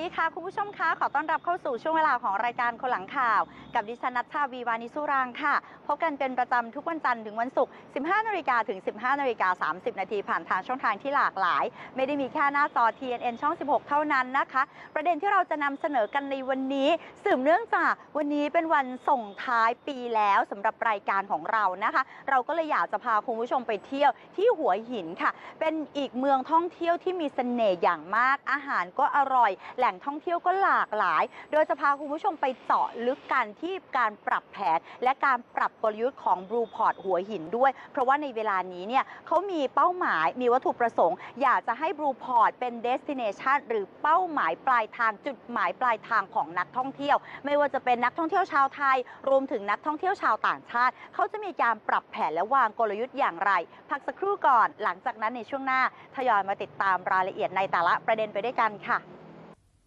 วัสดีค่ะคุณผู้ชมคะขอต้อนรับเข้าาสู่ช่วงเวลาของรายการคนหลังข่าว กับดิฉันนัทชาวีวานิสุรางค์ค่ะ พบกันเป็นประจำทุกวันจันทร์ถึงวันศุกร์ 15 นาฬิกาถึง 15 นาฬิกา 30 นาทีผ่านทางช่องทางที่หลากหลาย ไม่ได้มีแค่หน้าจอ TNN ช่อง 16 เท่านั้นนะคะ ประเด็นที่เราจะนำเสนอกันในวันนี้สืบเนื่องจากวันนี้เป็นวันส่งท้ายปีแล้วสำหรับรายการของเรานะคะ เราก็เลยอยากจะพาคุณผู้ชมไปเที่ยวที่หัวหินค่ะ เป็นอีกเมืองท่องเที่ยวที่มีเสน่ห์อย่างมาก อาหารก็อร่อย แหล่งท่องเที่ยวก็หลากหลายโดยจะพาคุณผู้ชมไปเจาะลึกกันที่การปรับแผน และการปรับบรยุทธ์ของ Blue Port หัวหินด้วย เพราะว่าในเวลานี้เนี่ยเขามีเป้าหมายมีวัตถุประสงค์ อยากจะให้ Blue Port เป็น destination หรือเป้าหมายปลายทางจุดหมายปลายทางของนักท่องเที่ยว ไม่ว่าจะเป็นนักท่องเที่ยวชาวไทย รวมถึงนักท่องเที่ยวชาวต่างชาติ เขาจะมีการปรับแผนและวางกลยุทธ์อย่างไร พักสักครู่ก่อน หลังจากนั้นในช่วงหน้าทยอยมาติดตามรายละเอียดในแต่ละประเด็นไปด้วยกันค่ะ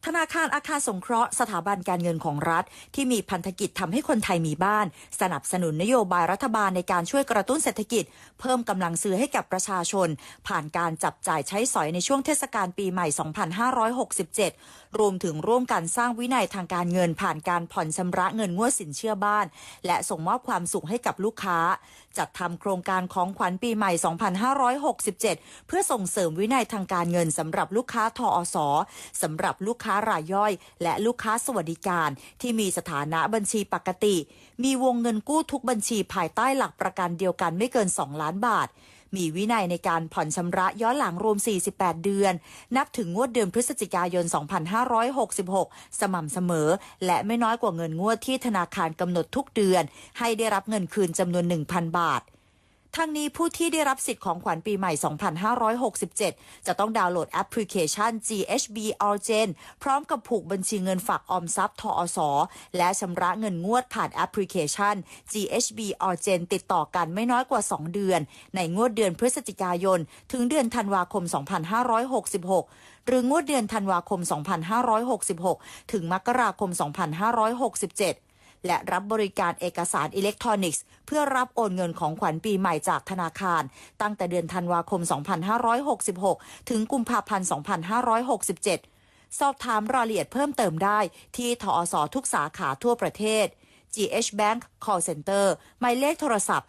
ธนาคารอาคารสงเคราะห์สถาบันการเงินของรัฐ ที่มีพันธกิจทำให้คนไทยมีบ้าน สนับสนุนนโยบายรัฐบาลในการช่วยกระตุ้นเศรษฐกิจ เพิ่มกำลังซื้อให้กับประชาชน ผ่านการจับจ่ายใช้สอยในช่วงเทศกาลปีใหม่ 2567 รวมถึงร่วมกันสร้างวินัยทางการเงินผ่านการผ่อนชำระเงินงวดสินเชื่อบ้าน และส่งมอบความสุขให้กับลูกค้า จัดทำโครงการของขวัญปีใหม่ 2567 เพื่อส่งเสริมวินัยทางการเงินสำหรับลูกค้าทออสสำหรับลูกค้ารายย่อย และลูกค้าสวัสดิการ ที่มีสถานะบัญชีปกติ มีวงเงินกู้ทุกบัญชีภายใต้หลักประกันเดียวกันไม่เกิน 2 ล้านบาท มีวินัยในการผ่อนชำระย้อนหลังรวม 48 เดือน นับถึงงวดเดือนพฤศจิกายน 2566 สม่ำเสมอ และไม่น้อยกว่าเงินงวดที่ธนาคารกำหนดทุกเดือน ให้ได้รับเงินคืนจำนวน 1,000 บาท ทั้งนี้ผู้ที่ได้รับสิทธิ์ของขวัญปีใหม่ 2567 จะต้องดาวน์โหลดแอปพลิเคชัน GHB Origin พร้อมกับผูกบัญชีเงินฝากออมทรัพย์ทอสและชำระเงินงวดผ่านแอปพลิเคชัน GHB Origin ติดต่อกันไม่น้อยกว่า 2 เดือน ในงวดเดือนพฤศจิกายน ถึงเดือนธันวาคม 2566 หรืองวดเดือนธันวาคม 2566 ถึงมกราคม 2567 และรับบริการเอกสารอิเล็กทรอนิกส์ เพื่อรับโอนเงินของขวัญปีใหม่จากธนาคาร ตั้งแต่เดือนธันวาคม 2566 ถึงกุมภาพันธ์ 2567 สอบถามรายละเอียดเพิ่มเติมได้ที่ทอสทุกสาขาทั่วประเทศ GH Bank Call Center หมายเลขโทรศัพท์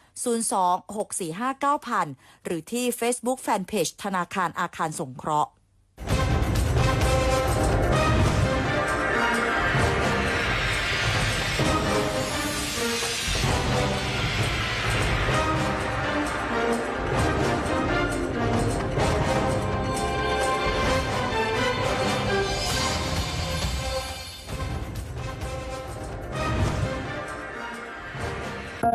02-645-9000 หรือที่ Facebook Fanpage ธนาคารอาคารสงเคราะห์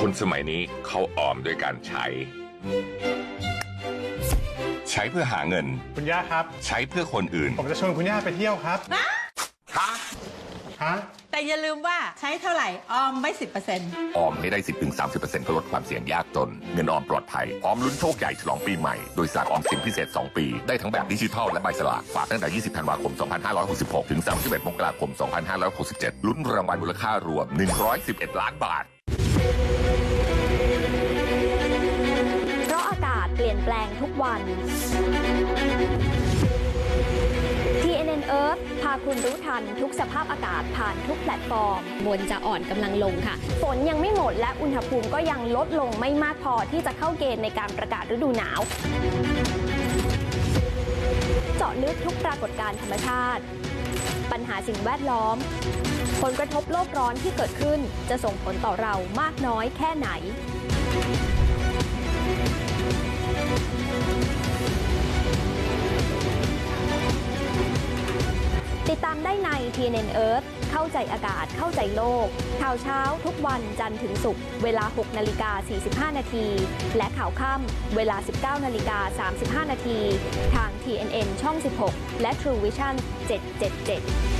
คนสมัยนี้เขาออมด้วยการใช้ ใช้เพื่อหาเงิน คุณย่าครับ ใช้เพื่อคนอื่น ผมจะชวนคุณย่าไปเที่ยวครับฮะแต่อย่าลืมว่าใช้เท่าไหร่ ออมไว้สิบเปอร์เซ็นต์ออมให้ได้10-30%ก็ลดความเสี่ยงยากจน เงินออมปลอดภัยพร้อมลุ้นโชคใหญ่ฉลองปีใหม่ โดยสากออมสินพิเศษ 2 ปี ได้ทั้งแบบดิจิทัลและใบสลาก ฝากตั้งแต่ 20 ธันวาคม 2566 ถึง 31 มกราคม 2567 ลุ้นรางวัลมูลค่ารวม 111 ล้านบาท ปลี่ยนแปลงทุกวัน TNN Earth พาคุณรู้ทันทุกสภาพอากาศผ่านทุกแพลตฟอร์มมวลจะอ่อนกำลังลงค่ะ ฝนยังไม่หมดและอุณหภูมิก็ยังลดลงไม่มากพอที่จะเข้าเกณฑ์ในการประกาศฤดูหนาว เจาะลึกทุกปรากฏการณ์ธรรมชาติ ปัญหาสิ่งแวดล้อม ผลกระทบโลกร้อนที่เกิดขึ้นจะส่งผลต่อเรามากน้อยแค่ไหนติดตามได้ใน TNN Earth เข้าใจอากาศเข้าใจโลก ข่าวเช้าทุกวันจันทร์ถึงศุกร์เวลา 6 นาฬิกา 45 นาที และข่าวค่ำเวลา 19 นาฬิกา 35 นาที ทาง TNN ช่อง 16 และ True Vision 777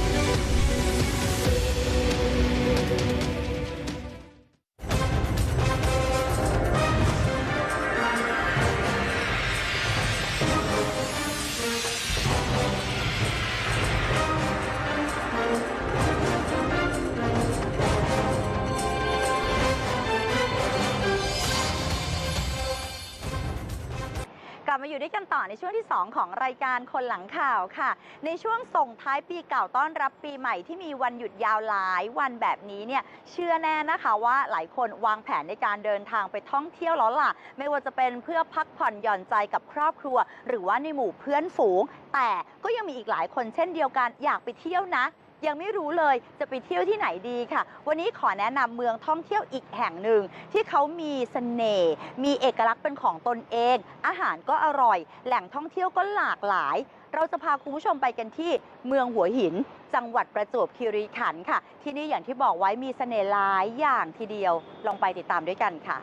กันต่อในช่วงที่ 2 ของรายการคนหลังข่าวค่ะ ในช่วงส่งท้ายปีเก่าต้อนรับปีใหม่ที่มีวันหยุดยาวหลายวันแบบนี้เนี่ยเชื่อแน่นะคะว่าหลายคนวางแผนในการเดินทางไปท่องเที่ยวแล้วล่ะ ไม่ว่าจะเป็นเพื่อพักผ่อนหย่อนใจกับครอบครัว หรือว่าในหมู่เพื่อนฝูง แต่ก็ยังมีอีกหลายคนเช่นเดียวกันอยากไปเที่ยวนะ ยังไม่รู้เลยจะไปเที่ยวที่ไหนดีค่ะ วันนี้ขอแนะนำเมืองท่องเที่ยวอีกแห่งหนึ่ง ที่เขามีเสน่ห์มีเอกลักษณ์เป็นของตนเอง อาหารก็อร่อย แหล่งท่องเที่ยวก็หลากหลาย เราจะพาคุณผู้ชมไปกันที่เมืองหัวหิน จังหวัดประจวบคีรีขันธ์ค่ะ ที่นี่อย่างที่บอกไว้มีเสน่ห์หลายอย่างทีเดียวลองไปติดตามด้วยกันค่ะ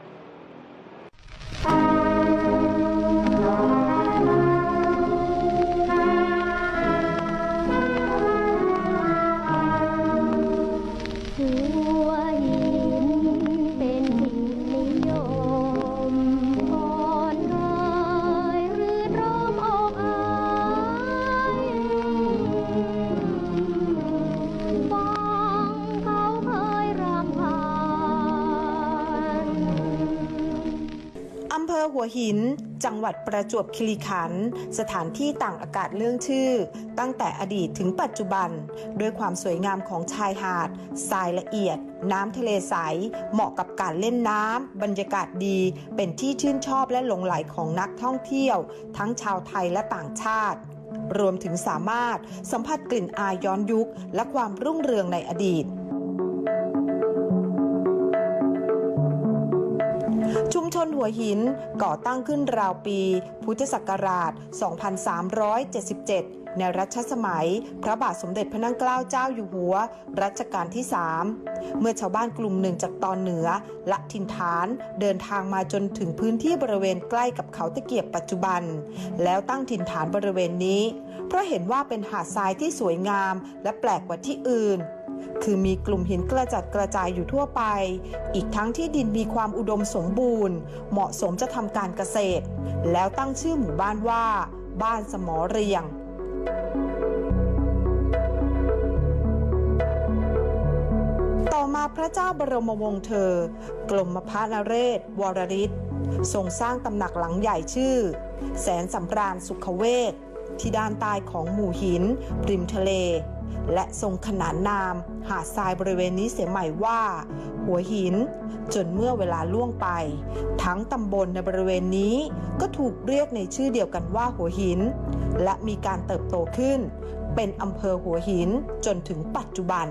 หิน จังหวัดประจวบคีรีขันธ์สถานที่ต่างอากาศเรื่องชื่อ ตั้งแต่อดีตถึงปัจจุบัน ด้วยความสวยงามของชายหาดทรายละเอียด น้ำทะเลใส เหมาะกับการเล่นน้ำบรรยากาศดี เป็นที่ชื่นชอบและหลงไหลของนักท่องเที่ยว ทั้งชาวไทยและต่างชาติ รวมถึงสามารถสัมผัสกลิ่นอายย้อนยุค และความรุ่งเรืองในอดีต ชนหัวหินก่อตั้งขึ้นราวปี พุทธศักราช 2377 ในรัชสมัย พระบาทสมเด็จพระนั่งเกล้าเจ้าอยู่หัว รัชกาลที่ 3 เมื่อชาวบ้านกลุ่มหนึ่งจากตอนเหนือ ละถิ่นฐานเดินทางมาจนถึงพื้นที่บริเวณใกล้กับเขาตะเกียบปัจจุบัน แล้วตั้งถิ่นฐานบริเวณนี้ เพราะเห็นว่าเป็นหาดทรายที่สวยงามและแปลกกว่าที่อื่น คือมีกลุ่มหินกระจัดกระจายอยู่ทั่วไป อีกทั้งที่ดินมีความอุดมสมบูรณ์ เหมาะสมจะทำการเกษตร แล้วตั้งชื่อหมู่บ้านว่า บ้านสมอเรียงต่อมาพระเจ้าบรมวงศ์เธอกรมพระนเรศวรริศทรงสร้างตำหนักหลังใหญ่ชื่อ แสนสำราญสุขเวท ที่ด้านใต้ของหมู่หินริมทะเล และทรงขนานนาม หาดทรายบริเวณนี้เสียใหม่ว่า หัวหิน จนเมื่อเวลาล่วงไป ทั้งตำบลในบริเวณนี้ก็ถูกเรียกในชื่อเดียวกันว่าหัวหิน และมีการเติบโตขึ้น เป็นอำเภอหัวหินจนถึงปัจจุบัน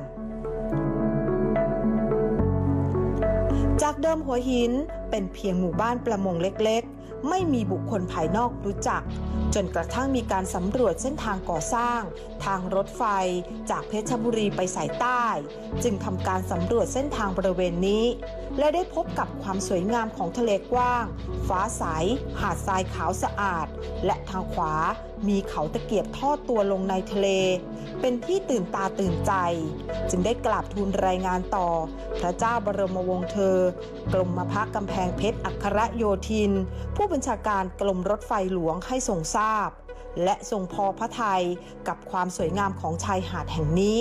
จากเดิมหัวหินเป็นเพียงหมู่บ้านประมงเล็ก ไม่มีบุคคลภายนอกรู้จัก จนกระทั่งมีการสำรวจเส้นทางก่อสร้าง ทางรถไฟ จากเพชรบุรีไปสายใต้ จึงทำการสำรวจเส้นทางบริเวณนี้ และได้พบกับความสวยงามของทะเลกว้าง ฟ้าใส หาดทรายขาวสะอาด และทางขวามีเขาตะเกียบทอดตัวลงในทะเล เป็นที่ตื่นตาตื่นใจ จึงได้กราบทูลรายงานต่อ พระเจ้าบรมวงศ์เธอ กรมพระกำแพงเพชรอัครโยธิน ผู้บัญชาการกรมรถไฟหลวงให้ทรงทราบ และทรงพอพระทัยกับความสวยงามของชายหาดแห่งนี้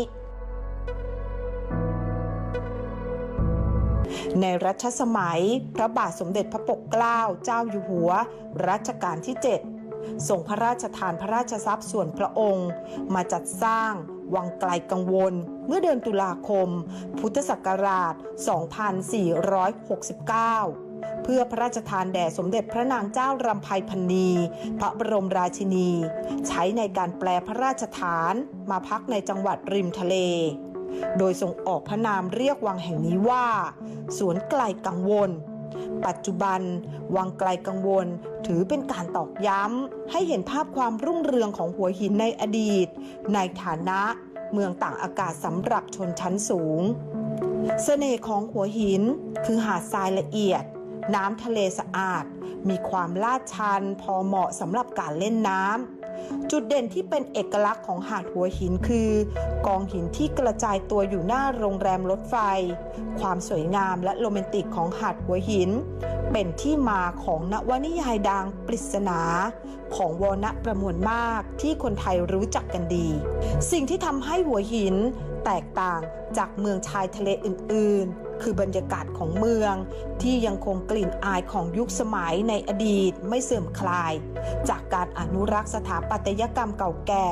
ในรัชสมัย พระบาทสมเด็จพระปกเกล้าเจ้าอยู่หัว รัชกาลที่ 7 ทรงพระราชทานพระราชทรัพย์ส่วนพระองค์ มาจัดสร้าง วังไกลกังวล เมื่อเดือนตุลาคม พุทธศักราช 2469เพื่อพระราชทานแด่สมเด็จพระนางเจ้ารำไพพันนี พระบรมราชินี ใช้ในการแปลพระราชฐานมาพักในจังหวัดริมทะเล โดยทรงออกพระนามเรียกวังแห่งนี้ว่า สวนไกลกังวล ปัจจุบัน วังไกลกังวล ถือเป็นการตอกย้ำ ให้เห็นภาพความรุ่งเรืองของหัวหินในอดีต ในฐานะเมืองต่างอากาศสำหรับชนชั้นสูง เสน่ห์ของหัวหินคือหาดทรายละเอียด น้ำทะเลสะอาด มีความลาดชันพอเหมาะสำหรับการเล่นน้ำ จุดเด่นที่เป็นเอกลักษณ์ของหาดหัวหินคือ กองหินที่กระจายตัวอยู่หน้าโรงแรมรถไฟ ความสวยงามและโรแมนติกของหาดหัวหิน เป็นที่มาของนวนิยายดังปริศนา ของวรณะประมวลมากที่คนไทยรู้จักกันดี สิ่งที่ทำให้หัวหินแตกต่างจากเมืองชายทะเลอื่นๆ คือบรรยากาศของเมือง ที่ยังคงกลิ่นอายของยุคสมัยในอดีตไม่เสื่อมคลาย จากการอนุรักษ์สถาปัตยกรรมเก่าแก่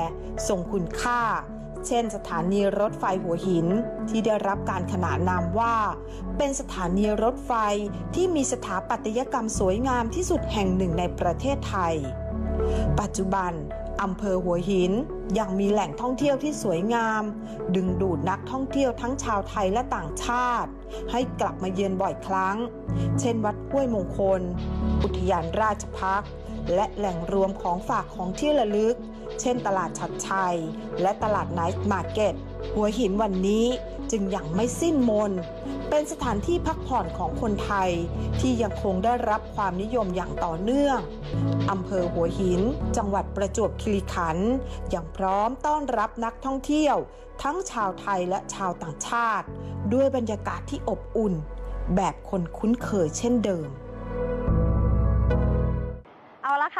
ทรงคุณค่า เช่นสถานีรถไฟหัวหินที่ได้รับการขนานนามว่า เป็นสถานีรถไฟที่มีสถาปัตยกรรมสวยงามที่สุดแห่งหนึ่งในประเทศไทย ปัจจุบันอำเภอหัวหินยังมีแหล่งท่องเที่ยวที่สวยงาม ดึงดูดนักท่องเที่ยวทั้งชาวไทยและต่างชาติ ให้กลับมาเยือนบ่อยครั้ง เช่นวัดห้วยมงคล อุทยานราชพักษ์และแหล่งรวมของฝากของที่ระลึก เช่นตลาดชัดชัย และตลาดไนท์มาร์เก็ต หัวหินวันนี้จึงยังไม่สิ้นมน เป็นสถานที่พักผ่อนของคนไทยที่ยังคงได้รับความนิยมอย่างต่อเนื่อง อำเภอหัวหิน จังหวัดประจวบคีรีขันธ์ยังพร้อมต้อนรับนักท่องเที่ยว ทั้งชาวไทยและชาวต่างชาติ ด้วยบรรยากาศที่อบอุ่น แบบคนคุ้นเคยเช่นเดิม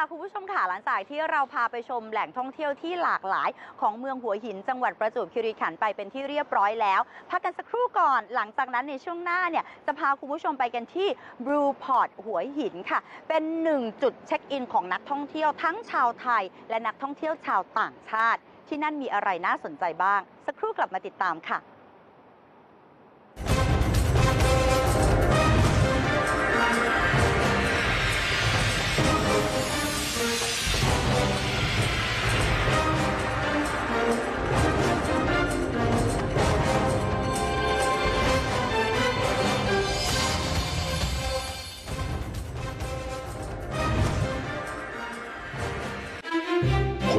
ค่ะคุณผู้ชมค่ะหลังจากที่เราพาไปชมแหล่งท่องเที่ยวที่หลากหลาย ของเมืองหัวหินจังหวัดประจวบคีรีขันธ์ไปเป็นที่เรียบร้อยแล้ว พักกันสักครู่ก่อน หลังจากนั้นในช่วงหน้าเนี่ยจะพาคุณผู้ชมไปกันที่บรูพอร์ตหัวหินค่ะ เป็นหนึ่งจุดเช็คอินของนักท่องเที่ยวทั้งชาวไทย และนักท่องเที่ยวชาวต่างชาติ ที่นั่นมีอะไรน่าสนใจบ้าง สักครู่กลับมาติดตามค่ะ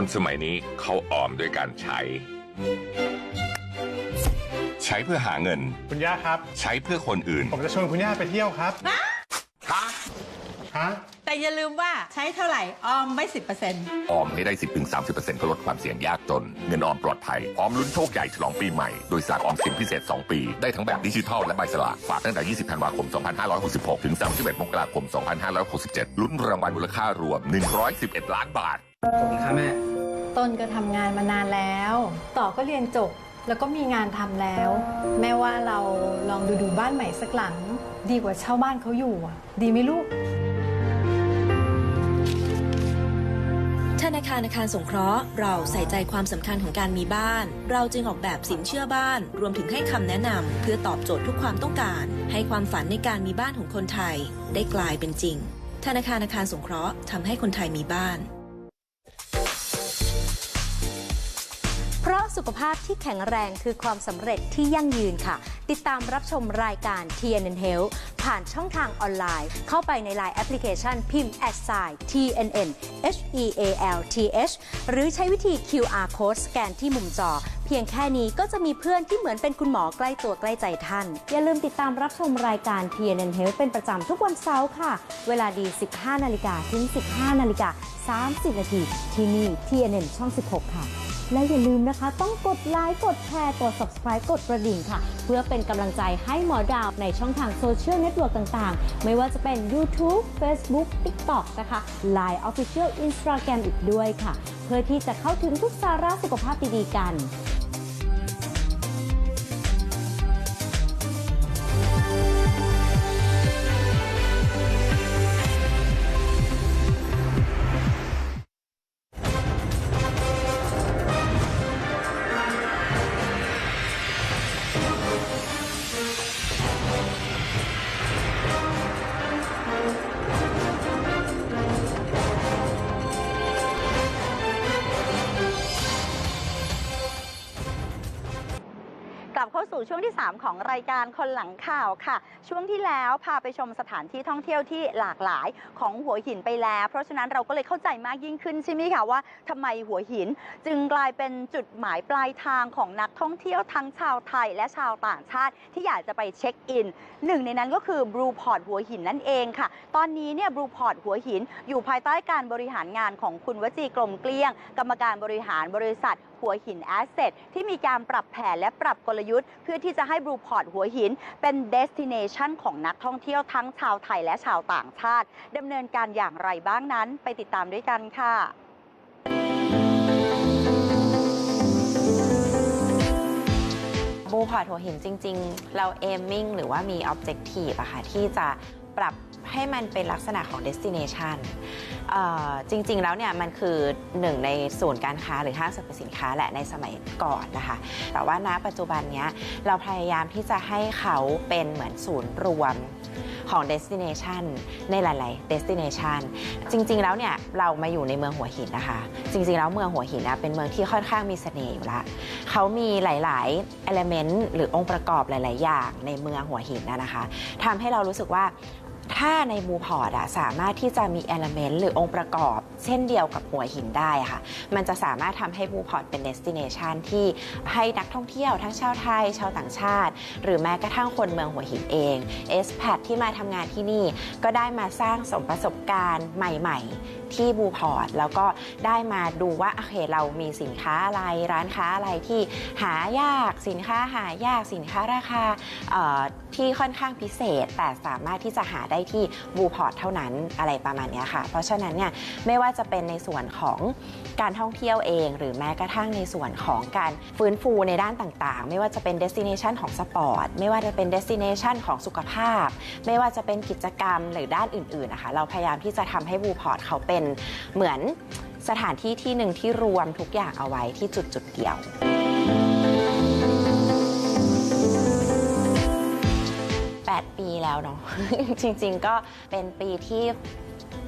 คนสมัยนี้เขาออมด้วยการใช้ ใช้เพื่อหาเงิน คุณย่าครับ ใช้เพื่อคนอื่น ผมจะชวนคุณย่าไปเที่ยวครับฮะแต่ อย่าลืมว่าใช้เท่าไหร่ออมไว้สิบเปอร์เซ็นต์ออมให้ได้10-30%ก็ลดความเสี่ยงยากจน เงินออมปลอดภัยพร้อมลุ้นโชคใหญ่ฉลองปีใหม่ โดยสากออมสินพิเศษ 2 ปี ได้ทั้งแบบดิจิทัลและใบสลากฝากตั้งแต่ 20ธันวาคม 2566 ถึง 31 มกราคม 2567 ลุ้นรางวัลมูลค่ารวม 111 ล้านบาทขอบคุณครับแม่ต้นก็ทำงานมานานแล้ว ต่อก็เรียนจบแล้วก็มีงานทำแล้ว แม่ว่าเราลองดูดูบ้านใหม่สักหลัง ดีกว่าเช่าบ้านเขาอยู่อะดีไหมลูก ธนาคารอาคารสงเคราะห์ เราใส่ใจความสำคัญของการมีบ้าน เราจึงออกแบบสินเชื่อบ้าน รวมถึงให้คำแนะนำเพื่อตอบโจทย์ทุกความต้องการ ให้ความฝันในการมีบ้านของคนไทย ได้กลายเป็นจริง ธนาคารอาคารสงเคราะห์ทำให้คนไทยมีบ้าน สุขภาพที่แข็งแรงคือความสำเร็จที่ยั่งยืนค่ะ ติดตามรับชมรายการ TNN Health ผ่านช่องทางออนไลน์ เข้าไปใน Line แอปพลิเคชันพิมพ์ s i TNN H E A L T H หรือใช้วิธี QR code สแกนที่มุมจอ เพียงแค่นี้ก็จะมีเพื่อนที่เหมือนเป็นคุณหมอใกล้ตัวใกล้ใจท่าน อย่าลืมติดตามรับชมรายการ TNN Health เป็นประจำทุกวันเสาร์ค่ะ เวลาดี 15 นาฬิกาถึง 15 นาฬิกา 30 นาทีที่นี่ TNN ช่อง 16 ค่ะ และอย่าลืมนะคะ ต้องกดไลค์กดแชร์กด subscribe กดกระดิ่งค่ะ เพื่อเป็นกำลังใจให้หมอดาวในช่องทางโซเชียลเน็ตเวิร์กต่างๆ ไม่ว่าจะเป็น YouTube Facebook TikTok นะคะ Line Official Instagram อีกด้วยค่ะ เพื่อที่จะเข้าถึงทุกสาระสุขภาพดีๆกัน รายการคนหลังข่าวค่ะ ช่วงที่แล้วพาไปชมสถานที่ท่องเที่ยวที่หลากหลายของหัวหินไปแล้ว เพราะฉะนั้นเราก็เลยเข้าใจมากยิ่งขึ้นใช่ไหมคะว่าทำไมหัวหิน จึงกลายเป็นจุดหมายปลายทางของนักท่องเที่ยวทั้งชาวไทยและชาวต่างชาติที่อยากจะไปเช็คอินหนึ่งในนั้นก็คือบรูพอร์ตหัวหินนั่นเองค่ะ ตอนนี้เนี่ยบรูพอร์ตหัวหิน อยู่ภายใต้การบริหารงานของคุณวจีกลมเกลี้ยง กรรมการบริหารบริษัท หัวหินแอสเซทที่มีการปรับแผนและปรับกลยุทธ์ เพื่อที่จะให้บรูพอร์ตหัวหิน เป็นเดสติเนชันของนักท่องเที่ยวทั้งชาวไทยและชาวต่างชาติดำเนินการอย่างไรบ้างนั้น ไปติดตามด้วยกันค่ะบูพอร์ตหัวหินจริง ๆ เราเอมมิ่งหรือว่ามีออบเจกตีฟอะค่ะที่จะปรับ ให้มันเป็นลักษณะของ destination เอ่อจริง ๆ แล้วเนี่ยมันคือหนึ่งในศูนย์การค้าหรือห้างสรรพสินค้าแหละในสมัยก่อนนะคะ แต่ว่าณปัจจุบันเนี้ยเราพยายามที่จะให้เขาเป็นเหมือนศูนย์รวมของ destination ในหลาย ๆ destination จริง ๆ แล้วเนี่ยเรามาอยู่ในเมืองหัวหินนะคะ จริง ๆ แล้วเมืองหัวหินนะเป็นเมืองที่ค่อนข้างมีเสน่ห์อยู่ละเขามีหลาย ๆ element หรือองค์ประกอบหลาย ๆ อย่างในเมืองหัวหินนะนะคะทำให้เรารู้สึกว่า ถ้าในบูพอร์ตอะสามารถที่จะมีเอลเมนต์หรือองค์ประกอบ เช่นเดียวกับหัวหินได้ค่ะ มันจะสามารถทำให้บูพอร์ตเป็นเดสติเนชันที่ให้นักท่องเที่ยวทั้งชาวไทย ชาวต่างชาติ หรือแม้กระทั่งคนเมืองหัวหินเองเอสแพดที่มาทำงานที่นี่ ก็ได้มาสร้างสมประสบการณ์ใหม่ ๆที่บูพอร์ตแล้วก็ได้มาดูว่าโอเคเรามีสินค้าอะไรร้านค้าอะไรที่หายากสินค้าหายากสินค้าราคาที่ค่อนข้างพิเศษ แต่สามารถที่จะหาได้ที่บูพอร์ตเท่านั้นอะไรประมาณนี้ค่ะ เพราะฉะนั้นเนี่ยไม่ว่าจะเป็นในส่วนของการท่องเที่ยวเอง หรือแม้กระทั่งในส่วนของการฟื้นฟูในด้านต่างๆ ไม่ว่าจะเป็น destination ของสปอร์ตไม่ว่าจะเป็น destination ของสุขภาพ ไม่ว่าจะเป็นกิจกรรมหรือด้านอื่นๆนะคะเราพยายามที่จะทำให้บูพอร์ตเขาเป็นเหมือนสถานที่ที่หนึ่งที่รวมทุกอย่างเอาไว้ที่จุดจุดเดียว 8 ปีแล้วเนาะ จริงๆก็เป็นปีที่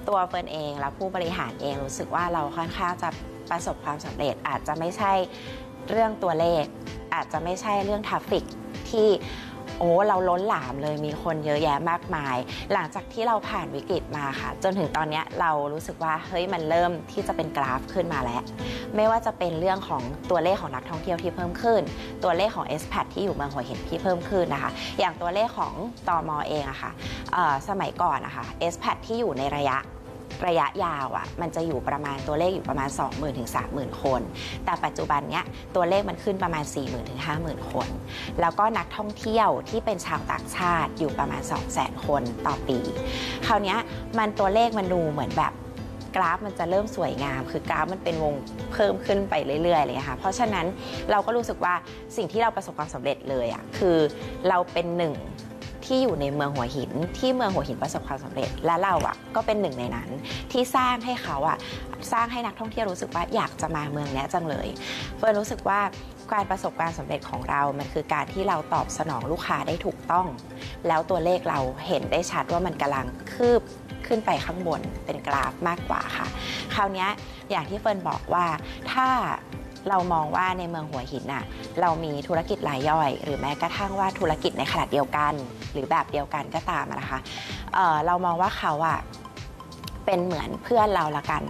ตัวเฟิร์นเองและผู้บริหารเองรู้สึกว่าเราค่อนข้างจะประสบความสำเร็จ อาจจะไม่ใช่เรื่องตัวเลข อาจจะไม่ใช่เรื่องทราฟฟิกที่ โอ้เราล้นหลามเลยมีคนเยอะแยะมากมาย หลังจากที่เราผ่านวิกฤตมาค่ะ จนถึงตอนนี้เรารู้สึกว่าเฮ้ยมันเริ่มที่จะเป็นกราฟขึ้นมาแล้ว ไม่ว่าจะเป็นเรื่องของตัวเลขของนักท่องเที่ยวที่เพิ่มขึ้น ตัวเลขของ expat ที่อยู่เมืองหัวหินที่เพิ่มขึ้นนะคะ อย่างตัวเลขของตอมอเองอะค่ะเอ่อสมัยก่อนนะคะ expat ที่อยู่ในระยะ ระยะยาวอะ่ะมันจะอยู่ประมาณตัวเลขอยู่ประมาณ 20,000ถึง30,000 คน แต่ปัจจุบันเนี้ยตัวเลขมันขึ้นประมาณ 40,000ถึง50,000 คน แล้วก็นักท่องเที่ยวที่เป็นชาวต่างชาติอยู่ประมาณ 200,000 คนต่อปี คราวเนี้ยมันตัวเลขมันดูเหมือนแบบกราฟมันจะเริ่มสวยงาม คือกราฟมันเป็นวงเพิ่มขึ้นไปเรื่อยๆเลยค่ะเพราะฉะนั้นเราก็รู้สึกว่าสิ่งที่เราประสบความสำเร็จเลยอะคือเราเป็นหนึ่ง ที่อยู่ในเมืองหัวหิน ที่เมืองหัวหินประสบความสำเร็จ และเราอะก็เป็นหนึ่งในนั้น ที่สร้างให้เขาอะสร้างให้นักท่องเที่ยวรู้สึกว่าอยากจะมาเมืองนี้จังเลยเฟิร์นรู้สึกว่าการประสบการณ์สำเร็จของเรา มันคือการที่เราตอบสนองลูกค้าได้ถูกต้อง แล้วตัวเลขเราเห็นได้ชัดว่ามันกำลังคืบขึ้นไปข้างบนเป็นกราฟมากกว่าค่ะ คราวนี้อย่างที่เฟิร์นบอกว่าถ้า เรามองว่าในเมืองหัวหินน่ะเรามีธุรกิจรายย่อย หรือแม้กระทั่งว่าธุรกิจในขนาดเดียวกัน หรือแบบเดียวกันก็ตามนะคะเเรามองว่าเขาอะเป็นเหมือนเพื่อนเราละกัน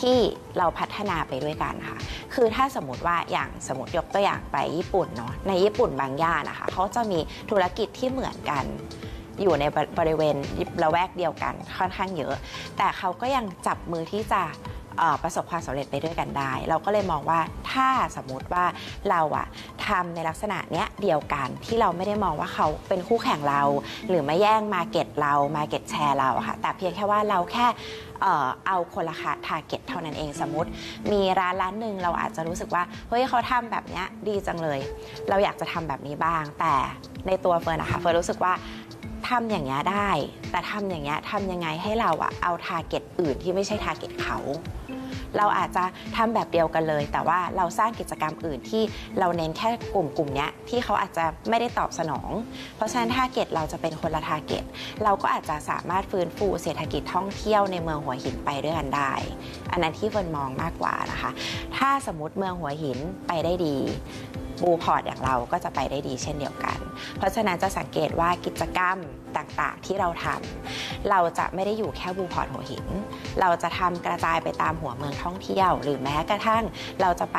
ที่เราพัฒนาไปด้วยกันค่ะ คือถ้าสมมติว่าอย่างสมมติยกตัวอย่างไปญี่ปุ่นเนาะ ในญี่ปุ่นบางย่านนะคะเขาจะมีธุรกิจที่เหมือนกัน อยู่ในบริเวณละแวกเดียวกันค่อนข้างเยอะ แต่เขาก็ยังจับมือที่จะ ประสบความสำเร็จไปด้วยกันได้ เราก็เลยมองว่าถ้าสมมติว่าเราอะทำในลักษณะเนี้ยเดียวกันที่เราไม่ได้มองว่าเขาเป็นคู่แข่งเรา หรือมาแย่งมาเก็ตเรามาเก็ตแชร์เราค่ะแต่เพียงแค่ว่าเราแค่เอาคนละค่ะทาร์เก็ตเท่านั้นเองสมมติ มีร้านร้านหนึ่งเราอาจจะรู้สึกว่าเฮ้ยเขาทำแบบเนี้ยดีจังเลย เราอยากจะทำแบบนี้บ้าง แต่ในตัวเฟิร์นนะคะเฟิร์นรู้สึกว่า ทำอย่างเงี้ยได้ แต่ทำอย่างเงี้ยทำยังไงให้เราอะเอาทาร์เก็ตอื่นที่ไม่ใช่ทาร์เก็ตเขา เราอาจจะทำแบบเดียวกันเลย แต่ว่าเราสร้างกิจกรรมอื่นที่เราเน้นแค่กลุ่มกลุ่มเนี้ยที่เขาอาจจะไม่ได้ตอบสนอง เพราะฉะนั้นทาร์เก็ตเราจะเป็นคนละทาร์เก็ตเราก็อาจจะสามารถฟื้นฟูเศรษฐกิจท่องเที่ยวในเมืองหัวหินไปด้วยกันได้ อันนั้นที่เฟิร์นมองมากกว่านะคะ ถ้าสมมติเมืองหัวหินไปได้ดีบูพอร์ตอย่างเราก็จะไปได้ดีเช่นเดียวกัน เพราะฉะนั้นจะสังเกตว่ากิจกรรมต่างๆ ที่เราทำเราจะไม่ได้อยู่แค่บูพอร์ตหัวหิน เราจะทำกระจายไปตามหัวเมืองท่องเที่ยว หรือแม้กระทั่งเราจะไป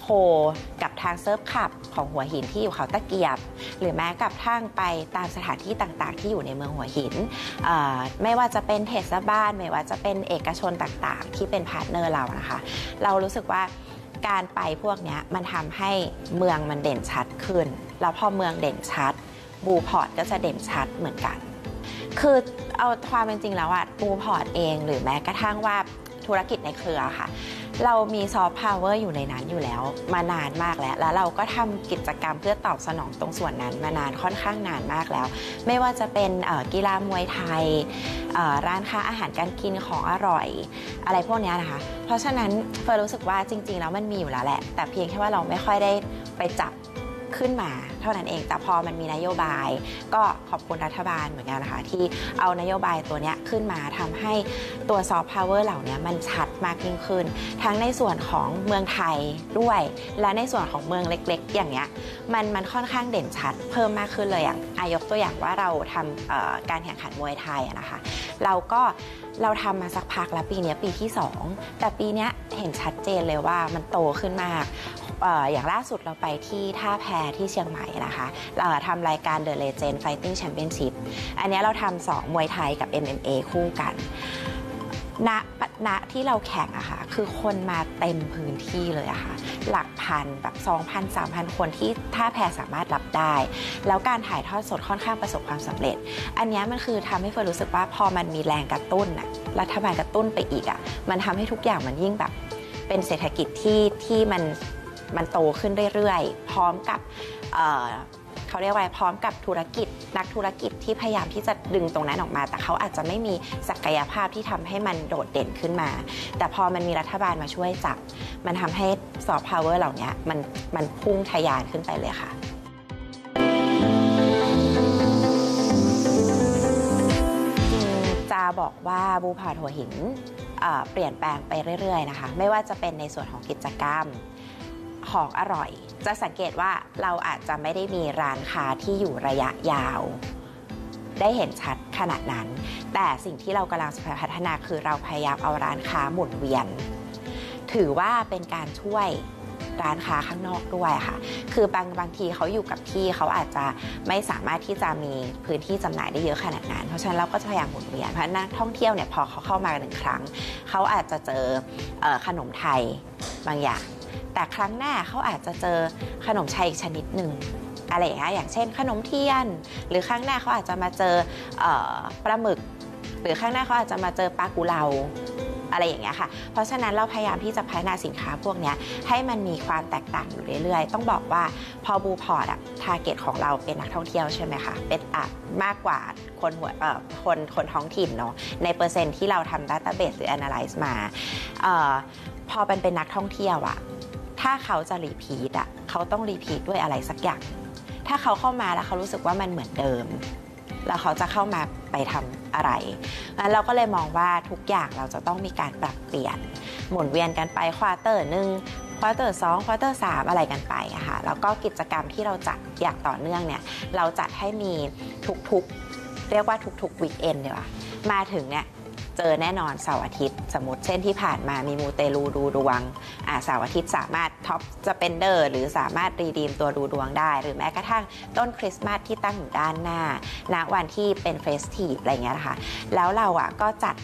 โคกับทางเซิร์ฟคลับของหัวหินที่อยู่เขาตะเกียบ หรือแม้กระทั่งไปตามสถานที่ต่างๆ ที่อยู่ในเมืองหัวหิน ไม่ว่าจะเป็นเทศบาลไม่ว่าจะเป็นเอกชนต่างๆ ที่เป็นพาร์ทเนอร์เรานะคะ เรารู้สึกว่าการไปพวกนี้มันทำให้เมืองมันเด่นชัดขึ้น แล้วพอเมืองเด่นชัด บูพอร์ตก็จะเด่นชัดเหมือนกัน คือเอาความเป็นจริงแล้วอะบูพอร์ตเอง หรือแม้กระทั่งว่าธุรกิจในเครือค่ะ เรามีซอฟต์พาวเวอร์อยู่ในนั้นอยู่แล้ว มานานมากแล้ว แล้วเราก็ทำกิจกรรมเพื่อตอบสนองตรงส่วนนั้น มานานค่อนข้างนานมากแล้ว ไม่ว่าจะเป็นกีฬามวยไทย ร้านค้าอาหารการกินของอร่อย อะไรพวกนี้นะคะ เพราะฉะนั้นเฟิร์รู้สึกว่าจริง ๆ แล้วมันมีอยู่แล้วแหละ แต่เพียงแค่ว่าเราไม่ค่อยได้ไปจับ ขึ้นมาเท่านั้นเอง แต่พอมันมีนโยบาย ก็ขอบคุณรัฐบาลเหมือนกันนะคะที่เอานโยบายตัวนี้ขึ้นมาทำให้ตัวซอฟต์พาวเวอร์เหล่านี้มันชัดมากยิ่งขึ้น ทั้งในส่วนของเมืองไทยด้วย และในส่วนของเมืองเล็ก ๆ อย่างเงี้ยมันมันค่อนข้างเด่นชัดเพิ่มมากขึ้นเลยอย่างอายกตัวอย่างว่าเราทำการแข่งขันมวยไทยนะคะ เราก็เราทำมาสักพักแล้วปีนี้ปีที่ 2 แต่ปีนี้เห็นชัดเจนเลยว่ามันโตขึ้นมาก อย่างล่าสุดเราไปที่ท่าแพที่เชียงใหม่นะคะเราทำรายการ The Legend Fighting Championship อันนี้เราทำสองมวยไทยกับ MMA คู่กันณณที่เราแข่งอะค่ะ คือคนมาเต็มพื้นที่เลยอะค่ะ หลักพันแบบ2,000 3,000 คนที่ท่าแพสามารถรับได้ แล้วการถ่ายทอดสดค่อนข้างประสบความสำเร็จ อันนี้มันคือทำให้เฟิร์นรู้สึกว่าพอมันมีแรงกระตุ้นอะรัฐบาลกระตุ้นไปอีกอะมันทำให้ทุกอย่างมันยิ่งแบบเป็นเศรษฐกิจที่ที่มัน มันโตขึ้นเรื่อยๆ พร้อมกับเเขาเรียกว่าพร้อมกับธุรกิจ นักธุรกิจที่พยายามที่จะดึงตรงนั้นออกมา แต่เขาอาจจะไม่มีศักยภาพที่ทำให้มันโดดเด่นขึ้นมา แต่พอมันมีรัฐบาลมาช่วยจับ มันทำให้ซอฟต์พาวเวอร์เหล่านี้มันมันพุ่งทะยานขึ้นไปเลยค่ะจริงจะบอกว่าบูพาร์ทหัวหินเปลี่ยนแปลงไปเรื่อยๆนะคะ ไม่ว่าจะเป็นในส่วนของกิจกรรม ของอร่อย จะสังเกตว่าเราอาจจะไม่ได้มีร้านค้าที่อยู่ระยะยาว ได้เห็นชัดขนาดนั้น แต่สิ่งที่เรากำลังพัฒนาคือเราพยายามเอาร้านค้าหมุนเวียน ถือว่าเป็นการช่วยร้านค้าข้างนอกด้วยค่ะ คือบางบางทีเขาอยู่กับที่เขาอาจจะไม่สามารถที่จะมีพื้นที่จำหน่ายได้เยอะขนาดนั้น เพราะฉะนั้นเราก็จะพยายามหมุนเวียน เพราะนักท่องเที่ยวเนี่ยพอเขาเข้ามาหนึ่งครั้ง เขาอาจจะเจอออขนมไทยบางอย่าง แต่ครั้งหน้าเขาอาจจะเจอขนมชัยอีกชนิดหนึ่งอะไรอย่างเงี้ยอย่างเช่น ขนมเทียน หรือครั้งหน้าเขาอาจจะมาเจอปลาหมึก หรือข้างหน้าเขาอาจจะมาเจอปลากุเลาอะไรอย่างเงี้ยค่ะ เพราะฉะนั้นเราพยายามที่จะพัฒนาสินค้าพวกนี้ให้มันมีความแตกต่างอยู่เรื่อยๆ ต้องบอกว่าพอบูพอร์ตอะทาร์เก็ตของเราเป็นนักท่องเที่ยวใช่ไหมคะเป็นอัดมากกว่าคนหัวเอ่อคนคนท้องถิ่นเนาะในเปอร์เซ็นต์ที่เราทำ Database หรือ Analyze มาเออพอเป็นเป็นนักท่องเที่ยวอะ ถ้าเขาจะรีพีทอะเขาต้องรีพีทด้วยอะไรสักอย่าง ถ้าเขาเข้ามาแล้วเขารู้สึกว่ามันเหมือนเดิม แล้วเขาจะเข้ามาไปทำอะไรงั้นเราก็เลยมองว่าทุกอย่างเราจะต้องมีการปรับเปลี่ยน หมุนเวียนกันไปควอเตอร์หนึ่งควอเตอร์สองควอเตอร์สามอะไรกันไปอะค่ะแล้วก็กิจกรรมที่เราจัดอย่างต่อเนื่องเนี่ยเราจัดให้มีทุกๆ เรียกว่าทุกๆวีคเอนดีกว่ามาถึงเนี่ย เจอแน่นอนเสาร์อาทิตย์ สมมติเช่นที่ผ่านมามีมูเตลูดูดวงอ่าเสาร์อาทิตย์สามารถท็อปสเปนเดอร์หรือสามารถรีดีมตัวดูดวงได้ หรือแม้กระทั่งต้นคริสต์มาสที่ตั้งอยู่ด้านหน้าณวันที่เป็นเฟสทีฟอะไรเงี้ยนะคะแล้วเราอะก็จัด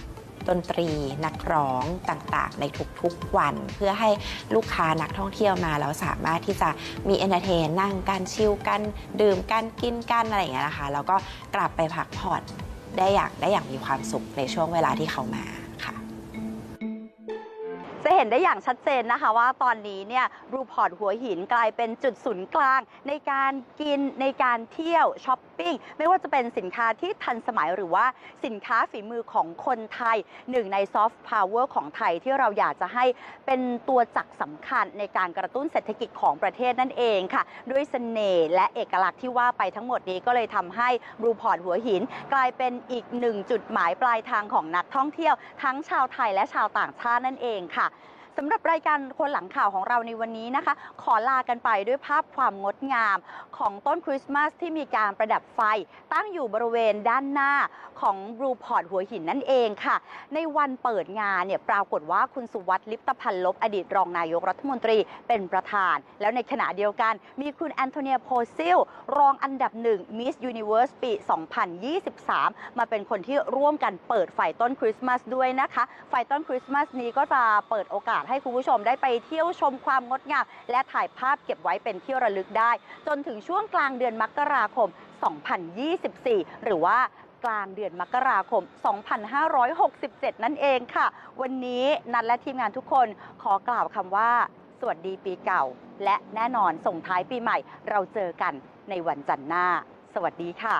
ดนตรีนักร้องต่างๆ ในทุกๆวัน เพื่อให้ลูกค้านักท่องเที่ยวมาแล้วสามารถที่จะมีเอนเตอร์เทนนั่งกันชิลกัน ดื่มกันกินกันอะไรอย่างเงี้ยนะคะ แล้วก็กลับไปพักผ่อน ได้อย่างได้อย่างมีความสุขในช่วงเวลาที่เขามาค่ะ จะเห็นได้อย่างชัดเจนนะคะว่าตอนนี้เนี่ยรูพอร์ตหัวหินกลายเป็นจุดศูนย์กลาง ในการกินในการเที่ยวช้อป ปิ้ง ไม่ว่าจะเป็นสินค้าที่ทันสมัยหรือว่าสินค้าฝีมือของคนไทย หนึ่งในซอฟต์พาวเวอร์ของไทยที่เราอยากจะให้เป็นตัวจักรสำคัญในการกระตุ้นเศรษฐกิจของประเทศนั่นเองค่ะ ด้วยเสน่ห์และเอกลักษณ์ที่ว่าไปทั้งหมดนี้ก็เลยทำให้รูพอร์ตหัวหิน กลายเป็นอีกหนึ่งจุดหมายปลายทางของนักท่องเที่ยว ทั้งชาวไทยและชาวต่างชาตินั่นเองค่ะ สำหรับรายการคนหลังข่าวของเราในวันนี้นะคะ ขอลากันไปด้วยภาพความงดงาม ของต้นคริสต์มาสที่มีการประดับไฟ ตั้งอยู่บริเวณด้านหน้าของบรูพอร์ตหัวหินนั่นเองค่ะ ในวันเปิดงานเนี่ยปรากฏว่าคุณสุวัสดิ์ลิปตพันลบอดีตรองนายกรัฐมนตรีเป็นประธาน แล้วในขณะเดียวกัน มีคุณแอนโทเนียโพซิลรองอันดับหนึ่งมิสยูนิเว r ร์สปี 2023 มาเป็นคนที่ร่วมกันเปิดไฟต้นคริสต์มาสด้วยนะคะ ไฟต้นคริสต์มาสนี้ก็จะเปิดโอกาสให้คุณผู้ชมได้ไปเที่ยวชมความงดงามและถ่ายภาพเก็บไว้เป็นที่ระลึกได้ จนถึงช่วงกลางเดือนมกราคม 2024 หรือว่ากลางเดือนมกราคม 2567 นั่นเองค่ะ วันนี้นัดและทีมงานทุกคนขอกล่าวคำว่า สวัสดีปีเก่า และแน่นอนส่งท้ายปีใหม่ เราเจอกันในวันจันทร์หน้า สวัสดีค่ะ